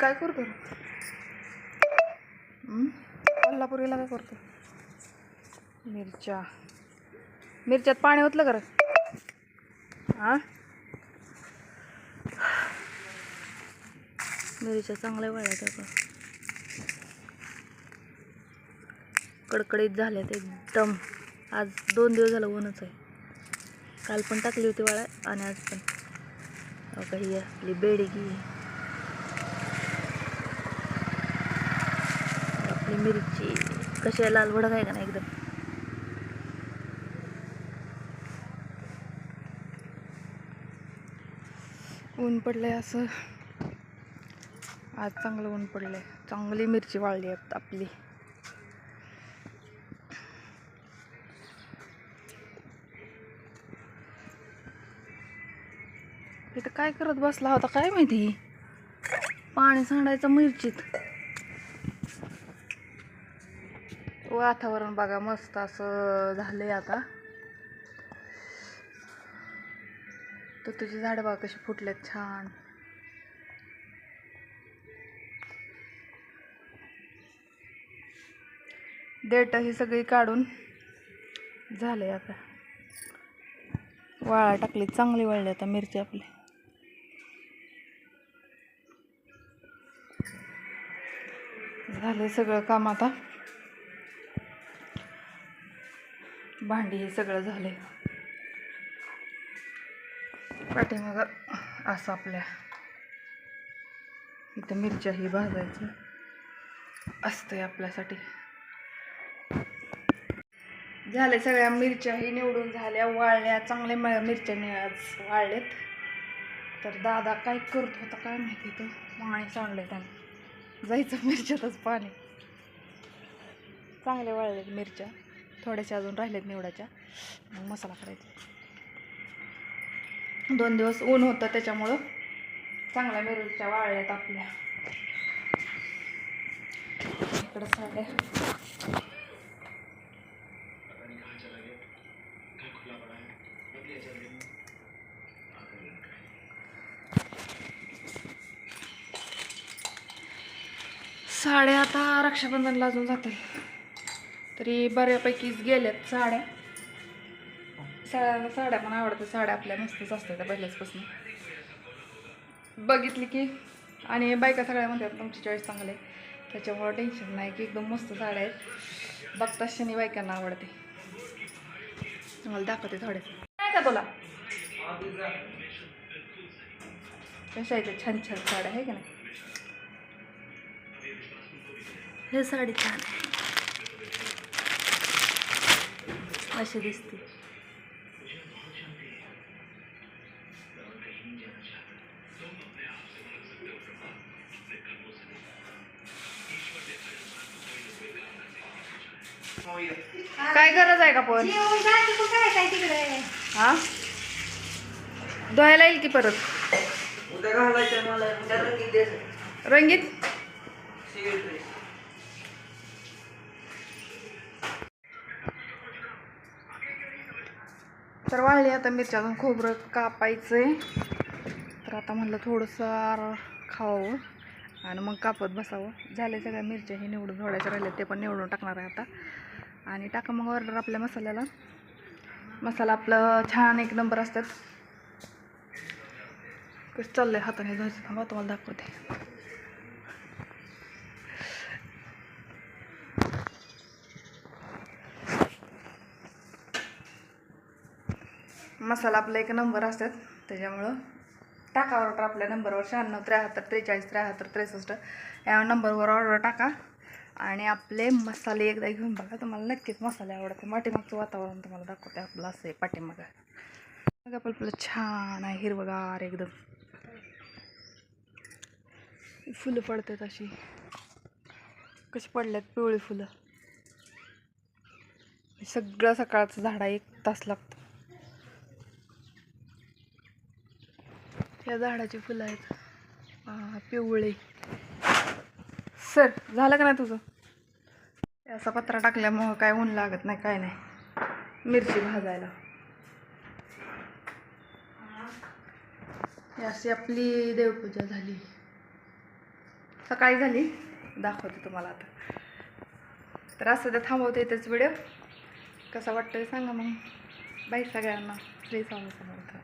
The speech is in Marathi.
काय करतो? कोल्हापुरीला काय करतो? मिरच्या. मिरच्यात पाणी होतलं कर हां? मिरच्या चांगल्या वळल्या त्या कडकडीत झाल्यात एकदम. आज दोन दिवस झालं ऊनच आहे. काल पण टाकली होती वाळा आणि आज पण. काही आपली बेडगी. आपली मिरची. कशी आहे? लाल भडक आहे का नाही एकदम? ऊन पडलंय असं. आज चांगलं ऊन पडलंय. चांगली मिरची वाळली आहेत आपली. इथं काय करत बसला होता? काय माहिती? पाणी सांडायचं मिरचीत. वातावरण बघा मस्त असं झालंय आता. तर तुझी झाडं बघा कशी फुटलेत छान. देठ ही सगळी काढून झालंय आता. वाळा टाकली चांगली वळली आता मिरची आपली. झाले सगळं काम आता. भांडी हे सगळं झाले पाठीमाग असं आपल्या इथं मिरच्याही भाजायचं असतंय आपल्यासाठी. झाले सगळ्या मिरच्याही निवडून झाल्या वाळल्या चांगल्या मिरच्याने आज वाळलेत. तर दादा काय करत होता काय माहिती तो पाणी सांडलंय त्याने. जायचं मिरच्यातच पाणी. चांगले वाळलेत मिरच्या. थोड्याशा अजून राहिलेत निवडाच्या. मग मसाला करायचा. दोन दिवस ऊन होतं त्याच्यामुळं. चांगल्या मिरच्या वाळल्यात आपल्या. इकडं साड्या. साड्या आता रक्षाबंधनला अजून जातील. तरी बऱ्यापैकीच गेल्यात साड्या. साड्या साड्या पण आवडतात. साड्या आपल्या मस्तच असतात त्या पहिल्याचपासून बघितली की आणि बायका सगळ्या म्हणतात तुमची चॉईस चांगली आहे. त्याच्यामुळं टेन्शन नाही की एकदम मस्त साड्या आहेत. बघता शनी बायकांना आवडते. मला दाखवते थोडे काय का तुला? कशा आहेत छान छान साड्या आहे का नाही? हे साडी छान आहे. अशी दिसते. काय गरज आहे का पण? हा? धुवायला येईल की परत? रंगीत तर वाळली आता मिरच्यातून खोबरं खोबरं कापायचंय. तर आता म्हणलं थोडंसं आर खावावं आणि मग कापत बसावं. झाले सगळ्या मिरच्या हे निवडून थोड्याच्या राहिल्या ते पण निवडून टाकणार आहे आता. आणि टाका मग ऑर्डर आपल्या मसाल्याला. मसाला आपलं छान एक नंबर असतात. कसं चाललं आहे हाताने धुवायचं थांबा तुम्हाला दाखवते. मसाला आपला एक नंबर असतात. त्याच्यामुळं टाका ऑर्डर आपल्या नंबरवर शहाण्णव त्र्याहत्तर त्रेचाळीस त्र्याहत्तर त्रेसष्ट या नंबरवर ऑर्डर टाका. आणि आपले मसाले एकदा घेऊन बघा. तुम्हाला नक्कीच मसाले आवडते पाठीमागचं वातावरण तुम्हाला दाखवते आपलं असं आहे पाठीमागं. मग आपलं आपलं छान आहे हिरवगार एकदम. फुलं पडतात अशी. कशी पडल्यात पिवळी फुलं. सगळं सकाळचं झाडा एक तास लागतो कुठल्या झाडाची फुलं आहेत. पिवळे. सर झालं का नाही तुझं? असा पत्रा टाकल्यामुळं काय ऊन लागत नाही काय नाही. मिरची भाजायला. अशी आपली देवपूजा झाली. सकाळी झाली. दाखवते तुम्हाला आता. तर असं तर थांबवते इथेच व्हिडिओ कसा वाटतोय सांगा मग. बाई सगळ्यांना. श्री स्वामी समर्थ